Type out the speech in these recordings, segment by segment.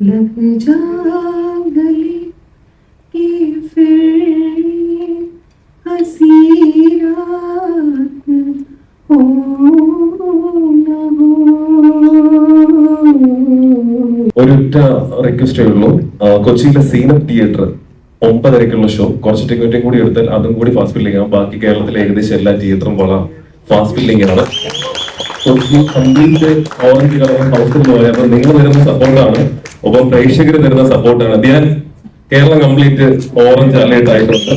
लग जा गले कि फिर हंसी रात हो न हो ഒരൊറ്റ റിക്വസ്റ്റേ ഉള്ളൂ ആ, കൊച്ചിയിലെ സീനപ്പ് തിയേറ്റർ ഒമ്പതരക്കുള്ള ഷോ കുറച്ച് ടിക്കറ്റും കൂടി എടുത്താൽ അതും കൂടി ഫാസ്റ്റ് ഫില്ലിംഗ് ആണ് ബാക്കി കേരളത്തിലെ ഏകദേശം എല്ലാ തിയേറ്ററും വളരെ ഫാസ്റ്റ് ഫില്ലിംഗ് ആണ് Kochi complete orange colour house എന്ന് പറയാം അപ്പൊ നിങ്ങൾ തരുന്ന സപ്പോർട്ടാണ് ഒപ്പം പ്രേക്ഷകർ തരുന്ന സപ്പോർട്ടാണ്. ഞാൻ കേരളം കംപ്ലീറ്റ് ഓറഞ്ച് അലേർട്ട് ആയിട്ടുണ്ട്.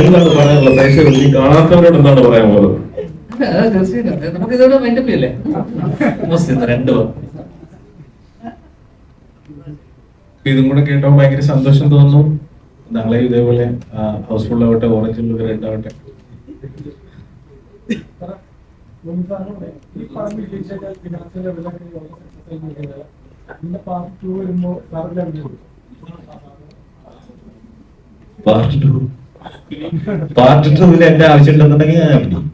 എന്താണ് പറയാനുള്ളത്? പ്രേക്ഷകർ ഈ കാണാത്തവരോട് എന്താണ് നമുക്ക് ഇതോടെ രണ്ട് വാക്ക്. ഇതും കൂടെ കേട്ടപ്പോൾ ഭയങ്കര സന്തോഷം തോന്നുന്നു. നാളെ ഇതേപോലെ ഹൗസ്ഫുൾ ആവട്ടെ ഓറഞ്ച് റെഡ് ആവട്ടെ പാർട്ട് ടു പാർട്ട് ടൂവിൽ എന്റെ ആവശ്യമുണ്ടെന്നുണ്ടെങ്കിൽ ഞാൻ അഭിനയിക്കും.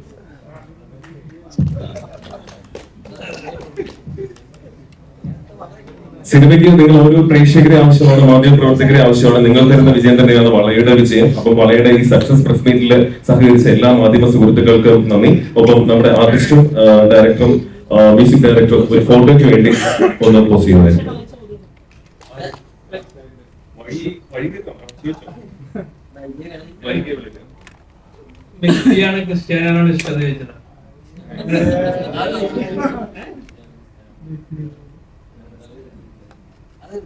സിനിമയ്ക്ക് നിങ്ങൾ ഓരോ പ്രേക്ഷകരെ ആവശ്യമാണ് മാധ്യമ പ്രവർത്തകരെ ആവശ്യമാണ്. നിങ്ങൾ തരുന്ന വിജയം തന്നെയാണ് വളയുടെ വിജയം. അപ്പൊ വളയുടെ ഈ സക്സസ് പ്രസ് മീറ്റിൽ സഹകരിച്ച എല്ലാ മാധ്യമ സുഹൃത്തുക്കൾക്കും നന്ദി. ഒപ്പം നമ്മുടെ ആർട്ടിസ്റ്റും ഡയറക്ടറും മ്യൂസിക് ഡയറക്ടർ ഒരു ഫോട്ടോയ്ക്ക് വേണ്ടി ഒന്ന് പോസ് ചെയ്യുന്നതായിരിക്കും മെസ്സിയാണ് ക്രിസ്ത്യാനോട് ഇഷ്ടം ചോദിച്ചത്?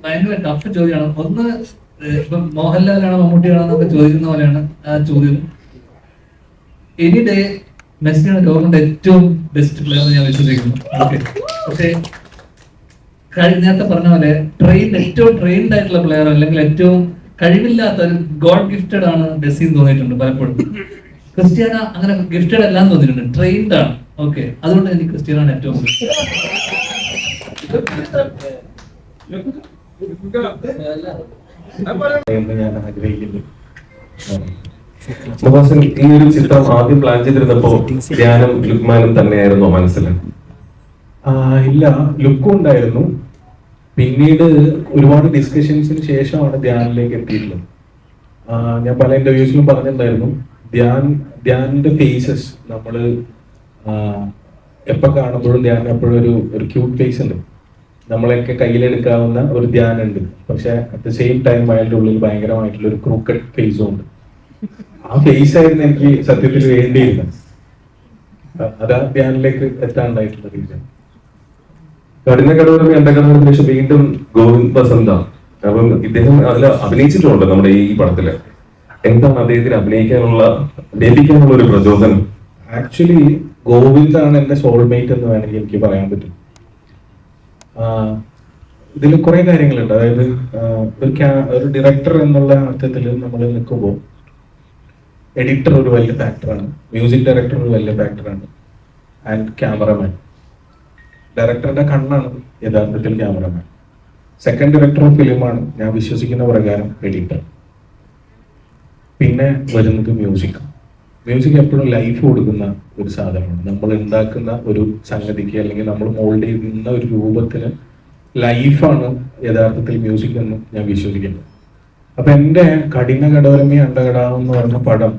ഭയങ്കര ടഫ് ചോദ്യമാണ്. ഒന്ന് ഇപ്പം മോഹൻലാലാണോ മമ്മൂട്ടിയാണോ എന്നൊക്കെ ചോദിക്കുന്ന പോലെയാണ് ആ ചോദ്യം. എനി ഡേ മെസ്സിയാണ് ലോകത്തിന്റെ ഏറ്റവും ബെസ്റ്റ് പ്ലെയർ എന്ന് ഞാൻ വിശ്വസിക്കുന്നു. ഓക്കെ പക്ഷേ കഴിഞ്ഞ നേരത്തെ പറഞ്ഞ പോലെ ട്രെയിൻ ഏറ്റവും ട്രെയിൻഡ് ആയിട്ടുള്ള പ്ലെയർ അല്ലെങ്കിൽ ഏറ്റവും കഴിവില്ലാത്ത ഒരു ഗോഡ് ഗിഫ്റ്റഡ് ആണ് മെസ്സി എന്ന് തോന്നിയിട്ടുണ്ട് പലപ്പോഴും. ക്രിസ്ത്യാന അങ്ങനെ ഗിഫ്റ്റഡ് അല്ല എന്ന് തോന്നിയിട്ടുണ്ട്. ട്രെയിൻഡ് ആണ്. ഓക്കെ അതുകൊണ്ട് എനിക്ക് ക്രിസ്ത്യാനാണ് ഏറ്റവും ഞാൻ ആഗ്രഹിക്കുന്നു. ഈ ഒരു ചിത്രം ആദ്യം പ്ലാൻ ചെയ്തിരുന്നപ്പോ ധ്യാനം ലുക്മാനും തന്നെയായിരുന്നു മനസ്സിൽ ആ, ഇല്ല. ലുക്കും ഉണ്ടായിരുന്നു. പിന്നീട് ഒരുപാട് ഡിസ്കഷൻസിന് ശേഷമാണ് ധ്യാനിലേക്ക് എത്തിയിട്ടുള്ളത്. ഞാൻ പല ഇന്റർവ്യൂസിലും പറഞ്ഞിട്ടുണ്ടായിരുന്നു. ധ്യാൻ ധ്യാനിന്റെ ഫേസസ് നമ്മൾ ആ, എപ്പോ കാണുമ്പോഴും ധ്യാൻ എപ്പോഴും ഒരു ഒരു ക്യൂട്ട് ഫേസ് ഉണ്ട്. നമ്മളെയൊക്കെ കയ്യിലെടുക്കാവുന്ന ഒരു ധ്യാനുണ്ട് പക്ഷെ അറ്റ് ദ സെയിം ടൈം അയാളുടെ ഉള്ളിൽ ഭയങ്കരമായിട്ടുള്ള ഒരു ക്രൂക്കഡ് ഫേസും ഉണ്ട്. ആ ഫേസ് ആയിരുന്നു എനിക്ക് സത്യത്തിൽ വേണ്ടിയില്ല അതാ ധ്യാനിലേക്ക് എത്താണ്ടായിട്ടുള്ള റീസൺ കഠിന കടവറും എന്റെ ശേഷം വീണ്ടും ഗോവിന്ദ് ബസന്ത അപ്പം ഇദ്ദേഹം അതിൽ അഭിനയിച്ചിട്ടുണ്ട് നമ്മുടെ ഈ പടത്തിൽ. എന്താണ് അദ്ദേഹത്തിന് അഭിനയിക്കാനുള്ള ലഭിക്കാനുള്ള ഒരു പ്രചോദനം? ആക്ച്വലി ഗോവിന്ദാണ് എന്റെ സോൾമേറ്റ് എന്ന് വേണമെങ്കിൽ എനിക്ക് പറയാൻ പറ്റും. ഇതിൽ കുറെ കാര്യങ്ങളുണ്ട്. അതായത് ഒരു ഒരു ഡയറക്ടർ എന്നുള്ള അർത്ഥത്തിൽ നമ്മൾ നിൽക്കുമ്പോൾ എഡിറ്റർ ഒരു വലിയ ഫാക്ടറാണ് മ്യൂസിക് ഡയറക്ടർ ഒരു വലിയ ഫാക്ടറാണ് ആൻഡ് ക്യാമറമാൻ ഡയറക്ടറുടെ കണ്ണാണ് യഥാർത്ഥത്തിൽ ക്യാമറമാൻ സെക്കൻഡ് ഡയറക്ടർ ഓഫ് ഫിലിമാണ് ഞാൻ വിശ്വസിക്കുന്ന പ്രകാരം എഡിറ്റർ പിന്നെ വരുന്നത് മ്യൂസിക് മ്യൂസിക് എപ്പോഴും ലൈഫ് കൊടുക്കുന്ന ഒരു സാധനമാണ്. നമ്മൾ ഉണ്ടാക്കുന്ന ഒരു സംഗതിക്ക് അല്ലെങ്കിൽ നമ്മൾ മോൾഡ് ചെയ്യുന്ന ഒരു രൂപത്തിന് ലൈഫാണ് യഥാർത്ഥത്തിൽ മ്യൂസിക് എന്ന് ഞാൻ വിശ്വസിക്കുന്നത്. അപ്പൊ എന്റെ കഠിന കടോരമി അണ്ടകടാവ് എന്ന് പറഞ്ഞ പടം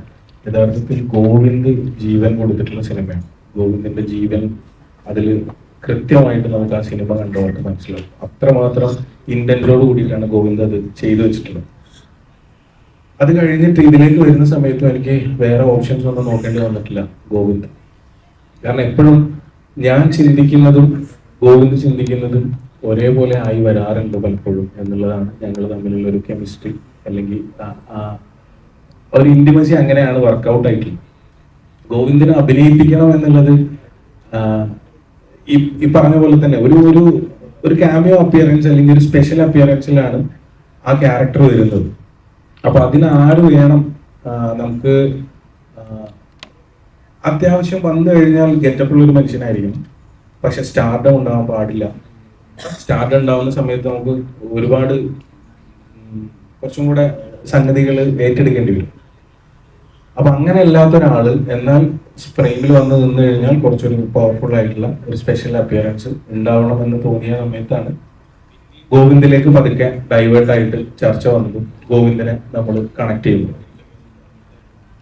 യഥാർത്ഥത്തിൽ ഗോവിന്ദ് ജീവൻ കൊടുത്തിട്ടുള്ള സിനിമയാണ്. ഗോവിന്ദിന്റെ ജീവൻ അതിൽ കൃത്യമായിട്ട് നമുക്ക് ആ സിനിമ കണ്ടവർക്ക് മനസ്സിലാവും. അത്രമാത്രം ഇന്റന്റോട് കൂടിയിട്ടാണ് ഗോവിന്ദ് അത് ചെയ്തു വെച്ചിട്ടുള്ളത്. അത് കഴിഞ്ഞിട്ട് ഇതിലേക്ക് വരുന്ന സമയത്തും എനിക്ക് വേറെ ഓപ്ഷൻസ് ഒന്നും നോക്കേണ്ടി വന്നിട്ടില്ല ഗോവിന്ദ്. കാരണം എപ്പോഴും ഞാൻ ചിന്തിക്കുന്നതും ഗോവിന്ദ് ചിന്തിക്കുന്നതും ഒരേപോലെ ആയി വരാറുണ്ട് പലപ്പോഴും എന്നുള്ളതാണ് ഞങ്ങൾ തമ്മിലുള്ള ഒരു കെമിസ്ട്രി അല്ലെങ്കിൽ ഒരു ഇന്റിമസി അങ്ങനെയാണ് വർക്കൗട്ട് ആയിട്ടുള്ളത് ഗോവിന്ദനെ അഭിനയിപ്പിക്കണം എന്നുള്ളത് ഈ പറഞ്ഞ പോലെ തന്നെ ഒരു ഒരു ഒരു ക്യാമിയോ അപ്പിയറൻസ് അല്ലെങ്കിൽ ഒരു സ്പെഷ്യൽ അപ്പിയറൻസിലാണ് ആ ക്യാരക്ടർ വരുന്നത്. അപ്പൊ അതിന് ആര് വേണം നമുക്ക് അത്യാവശ്യം വന്നു കഴിഞ്ഞാൽ ഗെറ്റപ്പുള്ള ഒരു മനുഷ്യനായിരിക്കും പക്ഷെ സ്റ്റാർഡം ഉണ്ടാവാൻ പാടില്ല. സ്റ്റാർഡം ഉണ്ടാവുന്ന സമയത്ത് നമുക്ക് ഒരുപാട് കുറച്ചും കൂടെ സംഗതികൾ ഏറ്റെടുക്കേണ്ടി വരും. അപ്പൊ അങ്ങനെ അല്ലാത്ത ഒരാൾ എന്നാൽ ഫ്രെയിമിൽ വന്ന് നിന്ന് കഴിഞ്ഞാൽ കുറച്ചൊരു പവർഫുൾ ആയിട്ടുള്ള ഒരു സ്പെഷ്യൽ അപ്പിയറൻസ് ഉണ്ടാവണം എന്ന് തോന്നിയ സമയത്താണ് ഗോവിന്ദിലേക്ക് പതുക്കെ ഡൈവേർട്ട് ആയിട്ട് ചർച്ച വന്നത് ഗോവിന്ദനെ നമ്മൾ കണക്ട് ചെയ്യുന്നു.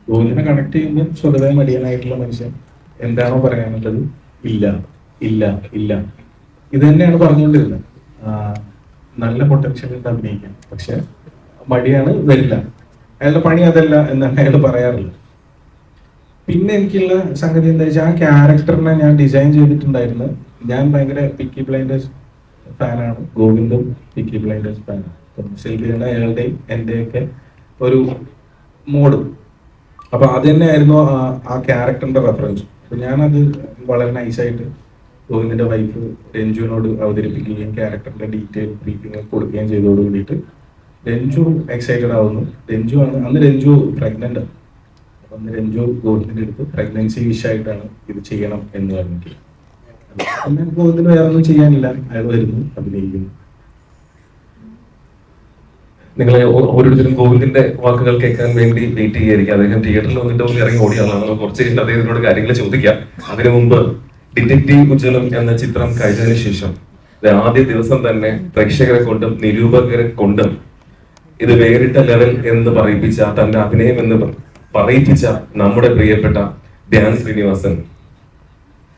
ഗോവിന്ദനെ കണക്ട് ചെയ്യുമ്പോൾ സ്വതവേ മടിയനായിട്ടുള്ള മനുഷ്യൻ എന്താണോ പറയാനുള്ളത്? ഇല്ല ഇല്ല ഇല്ല. ഇത് തന്നെയാണ് പറഞ്ഞുകൊണ്ടിരുന്നത്. നല്ല പൊട്ടൻഷ്യൽ ഉണ്ട് അഭിനയിക്കാൻ പക്ഷെ മടിയാണ് വരില്ല അയാളുടെ പണി അതല്ല എന്നാണ് അയാൾ പറയാറുള്ളത്. പിന്നെ എനിക്കുള്ള സംഗതി എന്താ വെച്ചാൽ ആ ക്യാരക്ടറിനെ ഞാൻ ഡിസൈൻ ചെയ്തിട്ടുണ്ടായിരുന്നു. ഞാൻ ഭയങ്കര പിക്കി ബ്ലൈൻഡേഴ്സ് ഫാനാണ് ഗോവിന്ദും പിക്കി ബ്ലൈൻഡേഴ്സ് ഫാനാണ് ശരിയാണ് അയാളുടെയും എന്റെയൊക്കെ ഒരു മോഡ് അപ്പൊ അത് തന്നെയായിരുന്നു ആ ക്യാരക്ടറിന്റെ റെഫറൻസ് അപ്പൊ ഞാനത് വളരെ നൈസായിട്ട് ഗോവിന്ദിന്റെ വൈഫ് രഞ്ജുവിനോട് അവതരിപ്പിക്കുകയും ക്യാരക്ടറിന്റെ ഡീറ്റെയിൽ ബ്രീഫിംഗ് കൊടുക്കുകയും ചെയ്തതോട് കൂടിയിട്ട് രഞ്ജു എക്സൈറ്റഡ് ആവുന്നു. രഞ്ജു ആണ് അന്ന് രഞ്ജു പ്രഗ്നന്റ് അപ്പൊ അന്ന് രഞ്ജു ഗോവിന്ദിന്റെ അടുത്ത് പ്രഗ്നൻസി വിഷയമായിട്ടാണ് ഇത് ചെയ്യണം എന്ന് പറഞ്ഞിട്ട്. പിന്നെ ഗോവിന്ദിന് വേറെ ഒന്നും ചെയ്യാനില്ല. അയാൾ വരുന്നു അഭിനയിക്കുന്നു. നിങ്ങളെ ഓരോരുത്തരും ഗോവിന്ദിന്റെ വാക്കുകൾ കേൾക്കാൻ വേണ്ടി വെയിറ്റ് ചെയ്യായിരിക്കും അദ്ദേഹം തിയേറ്ററിൽ വന്നിട്ട് ഇറങ്ങി ഓടിയാണ് നമ്മൾ കുറച്ച് കഴിഞ്ഞിട്ട് അദ്ദേഹത്തിനോട് കാര്യങ്ങൾ ചോദിക്കാം. അതിനു മുമ്പ് ഡിറ്റക്റ്റീവ് ഉജ്ജ്വലം എന്ന ചിത്രം കഴിഞ്ഞതിന് ശേഷം ആദ്യ ദിവസം തന്നെ പ്രേക്ഷകരെ കൊണ്ടും നിരൂപകരെ കൊണ്ടും ഇത് വേറിട്ട ലെവൽ എന്ന് പറയിപ്പിച്ച തന്റെ അഭിനയം എന്ന് പറയിപ്പിച്ച നമ്മുടെ പ്രിയപ്പെട്ട ധ്യാൻ ശ്രീനിവാസൻ.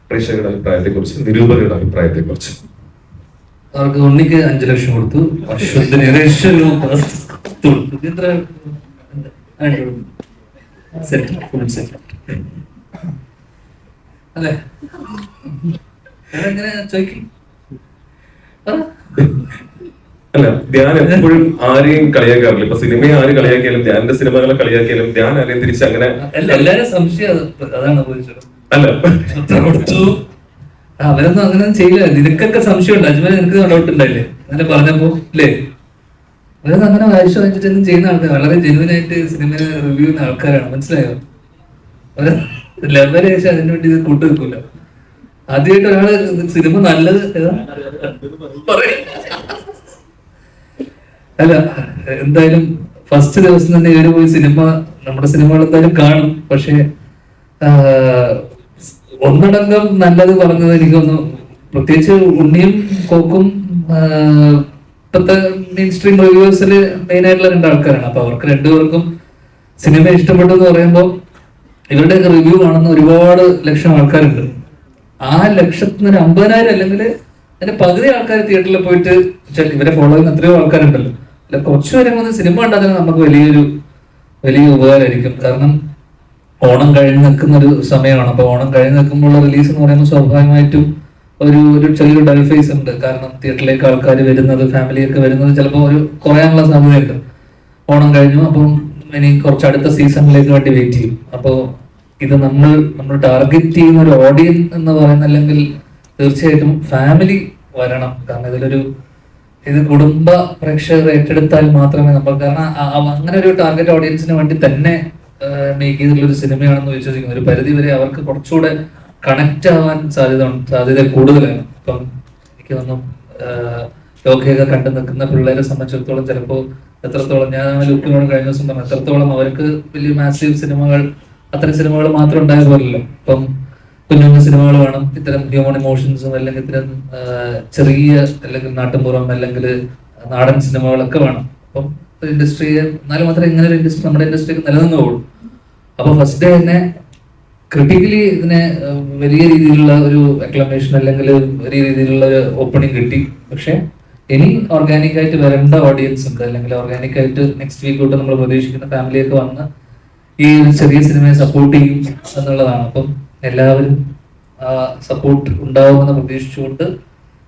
പ്രേക്ഷകരുടെ അഭിപ്രായത്തെ കുറിച്ച് നിരൂപകരുടെ അഭിപ്രായത്തെ കുറിച്ച് അവർക്ക് ഉണ്ണിക്ക് അഞ്ചു ലക്ഷം കൊടുത്തു. അശ്വത്തിന് സെറ്റ് ഫുൾ സെറ്റ് അതെ. എങ്ങനെ ചോദിക്കും? അല്ല ധ്യാൻ എപ്പോഴും ആരെയും കളിയാക്കാറില്ല. ഇപ്പൊ സിനിമയെ ആര് കളിയാക്കിയാലും ധ്യാന്റെ സിനിമകളെ കളിയാക്കിയാലും ധ്യാൻ ആരെയും തിരിച്ച് അങ്ങനെ എല്ലാരും സംശയം അതാണ് അല്ല. അവരൊന്നും അങ്ങനെ ചെയ്യില്ല. നിനക്കൊക്കെ സംശയമുണ്ട്. അജ്മൽ നിനക്ക് ഡൗട്ട് ഉണ്ടായില്ലേ അങ്ങനെ പറഞ്ഞപ്പോ അല്ലേ അവരൊന്നും അങ്ങനെ വായിച്ചു വായിച്ചിട്ടൊന്നും ചെയ്യുന്ന ആൾക്കാർ വളരെ ജെനുവൻ ആയിട്ട് സിനിമ റിവ്യൂ ചെയ്യുന്ന ആൾക്കാരാണ്. മനസ്സിലായോ? അവർ ലെവലേശം അതിനു വേണ്ടി ഇത് കൂട്ട് വെക്കൂല ആദ്യമായിട്ട് ഒരാൾ സിനിമ നല്ലത്. അല്ല എന്തായാലും ഫസ്റ്റ് ദിവസം തന്നെ ഇവർ പോയി സിനിമ നമ്മുടെ സിനിമകൾ എന്തായാലും കാണും. പക്ഷേ ഒന്നടങ്കം നല്ലത് പറഞ്ഞത് എനിക്കൊന്ന് പ്രത്യേകിച്ച് ഉണ്ണിയും കോക്കും ഇപ്പത്തെ മെയിൻ സ്ട്രീം റിവ്യൂസിൽ മെയിൻ ആയിട്ടുള്ള രണ്ട് ആൾക്കാരാണ് അപ്പൊ അവർക്ക് രണ്ടുപേർക്കും സിനിമ ഇഷ്ടപ്പെട്ടു എന്ന് പറയുമ്പോൾ ഇവരുടെ റിവ്യൂ കാണുന്ന ഒരുപാട് ലക്ഷം ആൾക്കാരുണ്ട്. ആ ലക്ഷത്തിന് ഒരു അമ്പതിനായിരം അല്ലെങ്കിൽ അതിന്റെ പകുതി ആൾക്കാർ തിയേറ്ററിൽ പോയിട്ട് ഇവരെ ഫോളോ ചെയ്യുന്ന എത്രയോ ആൾക്കാരുണ്ടല്ലോ. അല്ല കുറച്ചു പേരെ വന്ന് സിനിമ ഉണ്ടാക്കാൻ നമുക്ക് വലിയൊരു വലിയ ഉപകാരമായിരിക്കും. കാരണം ഓണം കഴിഞ്ഞ് നിൽക്കുന്ന ഒരു സമയമാണ്. അപ്പോൾ ഓണം കഴിഞ്ഞ് നിൽക്കുമ്പോൾ റിലീസ് എന്ന് പറയുമ്പോൾ സ്വാഭാവികമായിട്ടും ഒരു ഒരു ചെറിയൊരു ഡൽ ഫേസ് ഉണ്ട്. കാരണം തിയേറ്ററിലേക്ക് ആൾക്കാർ വരുന്നത് ഫാമിലിയൊക്കെ വരുന്നത് ചിലപ്പോൾ ഒരു കുറയാനുള്ള സാധ്യതയുണ്ട്. ഓണം കഴിഞ്ഞു അപ്പം ഇനി കുറച്ച് അടുത്ത സീസണിലേക്ക് വേണ്ടി വെയിറ്റ് ചെയ്യും. അപ്പോൾ ഇത് നമ്മൾ നമ്മൾ ടാർഗറ്റ് ചെയ്യുന്ന ഒരു ഓഡിയൻസ് എന്ന് പറയുന്ന അല്ലെങ്കിൽ തീർച്ചയായിട്ടും ഫാമിലി വരണം. കാരണം ഇതിലൊരു ഇത് കുടുംബ പ്രേക്ഷകർ ഏറ്റെടുത്താൽ മാത്രമേ നമ്മൾ കാരണം അങ്ങനെ ഒരു ടാർഗറ്റ് ഓഡിയൻസിന് വേണ്ടി തന്നെ മേക്ക് ചെയ്തിട്ടുള്ള ഒരു സിനിമയാണെന്ന് വിശ്വസിക്കുന്നു. ഒരു പരിധി വരെ അവർക്ക് കുറച്ചുകൂടെ കണക്ട് ആവാൻ സാധ്യത സാധ്യത കൂടുതലാണ്. ഇപ്പം എനിക്ക് തോന്നും ലോകയൊക്കെ കണ്ടു നിൽക്കുന്ന പിള്ളേരെ സംബന്ധിച്ചിടത്തോളം ചിലപ്പോൾ എത്രത്തോളം ഞാൻ ലുക്കിനോട് കഴിഞ്ഞ ദിവസം പറഞ്ഞു എത്രത്തോളം അവർക്ക് വലിയ മാസീവ് സിനിമകൾ അത്തരം സിനിമകൾ മാത്രം ഉണ്ടായ പോലല്ലോ. ഇപ്പം കുഞ്ഞുങ്ങ കുഞ്ഞു സിനിമകൾ വേണം. ഇത്തരം ഹ്യൂമൺ ഇമോഷൻസും അല്ലെങ്കിൽ ഇത്തരം ചെറിയ അല്ലെങ്കിൽ നാട്ടുമ്പുറം അല്ലെങ്കിൽ നാടൻ സിനിമകളൊക്കെ വേണം. അപ്പം ഇൻഡസ്ട്രിയെ എന്നാലും മാത്രമേ ഇങ്ങനെ ഒരു ഇൻഡസ്ട്രി നമ്മുടെ ഇൻഡസ്ട്രിക്ക് നിലനിന്നുള്ളൂ അപ്പൊ ഫസ്റ്റ് ഡേ തന്നെ ക്രിട്ടിക്കലി ഇതിനെ വലിയ രീതിയിലുള്ള ഒരു അക്ലമേഷൻ അല്ലെങ്കിൽ വലിയ രീതിയിലുള്ള ഒരു ഓപ്പണിംഗ് കിട്ടി. പക്ഷെ ഇനി ഓർഗാനിക് ആയിട്ട് വരേണ്ട ഓഡിയൻസ് ഉണ്ട്. അല്ലെങ്കിൽ ഓർഗാനിക് ആയിട്ട് നെക്സ്റ്റ് വീക്ക് തൊട്ട് നമ്മൾ പ്രതീക്ഷിക്കുന്ന ഫാമിലിയൊക്കെ വന്ന് ഈ ഒരു ചെറിയ സിനിമയെ സപ്പോർട്ട് ചെയ്യും എന്നുള്ളതാണ്. അപ്പം എല്ലാവരും സപ്പോർട്ട് ഉണ്ടാവുമെന്ന് പ്രതീക്ഷിച്ചുകൊണ്ട്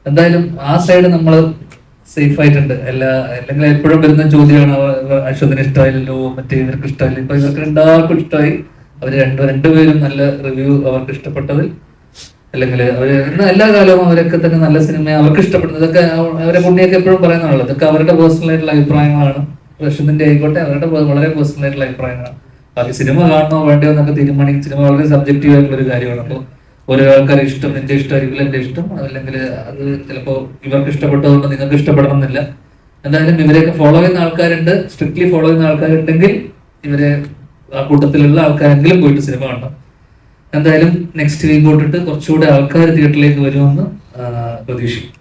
എന്തായാലും ആ സൈഡ് നമ്മൾ സേഫ് ആയിട്ടുണ്ട്. എല്ലാ അല്ലെങ്കിൽ എപ്പോഴും വരുന്ന ചോദ്യമാണ് അശ്വതിന് ഇഷ്ടമായില്ലല്ലോ മറ്റേ ഇവർക്ക് ഇഷ്ടമായില്ല ഇപ്പൊ ഇവർക്ക് രണ്ടാർക്കും ഇഷ്ടമായി അവർ രണ്ടു രണ്ടുപേരും നല്ല റിവ്യൂ അവർക്ക് ഇഷ്ടപ്പെട്ടതിൽ. അല്ലെങ്കിൽ ഇന്ന് എല്ലാ കാലവും അവരൊക്കെ തന്നെ നല്ല സിനിമ അവർക്ക് ഇഷ്ടപ്പെടുന്നത് ഇതൊക്കെ അവരെ പുണ്യൊക്കെ എപ്പോഴും പറയുന്നതാണല്ലോ. ഇതൊക്കെ അവരുടെ പേഴ്സണൽ ആയിട്ടുള്ള അഭിപ്രായങ്ങളാണ്. അശ്വതിന്റെ ആയിക്കോട്ടെ അവരുടെ വളരെ പേഴ്സണൽ ആയിട്ടുള്ള അഭിപ്രായങ്ങളാണ്. ബാക്കി സിനിമ കാണണോ വേണ്ടോ എന്നൊക്കെ തീരുമാനിക്കും സിനിമ വളരെ സബ്ജക്റ്റീവ് ആയിട്ടുള്ള ഒരു കാര്യമാണ്. അപ്പോൾ ഓരോ ആൾക്കാരെ ഇഷ്ടം എന്റെ ഇഷ്ടമായിരിക്കില്ല എന്റെ ഇഷ്ടം. അതല്ലെങ്കിൽ അത് ചിലപ്പോ ഇവർക്ക് ഇഷ്ടപ്പെട്ടതുകൊണ്ട് നിങ്ങൾക്ക് ഇഷ്ടപ്പെടണം എന്നില്ല. എന്തായാലും ഇവരെയൊക്കെ ഫോളോ ചെയ്യുന്ന ആൾക്കാരുണ്ട്. സ്ട്രിക്ട്ലി ഫോളോ ചെയ്യുന്ന ആൾക്കാരുണ്ടെങ്കിൽ ഇവരെ ആ കൂട്ടത്തിലുള്ള ആൾക്കാരെങ്കിലും പോയിട്ട് സിനിമ കാണണം. എന്തായാലും നെക്സ്റ്റ് വീക്ക് തൊട്ടിട്ട് കുറച്ചുകൂടെ ആൾക്കാർ തിയേറ്ററിലേക്ക് വരുമെന്ന് പ്രതീക്ഷിക്കും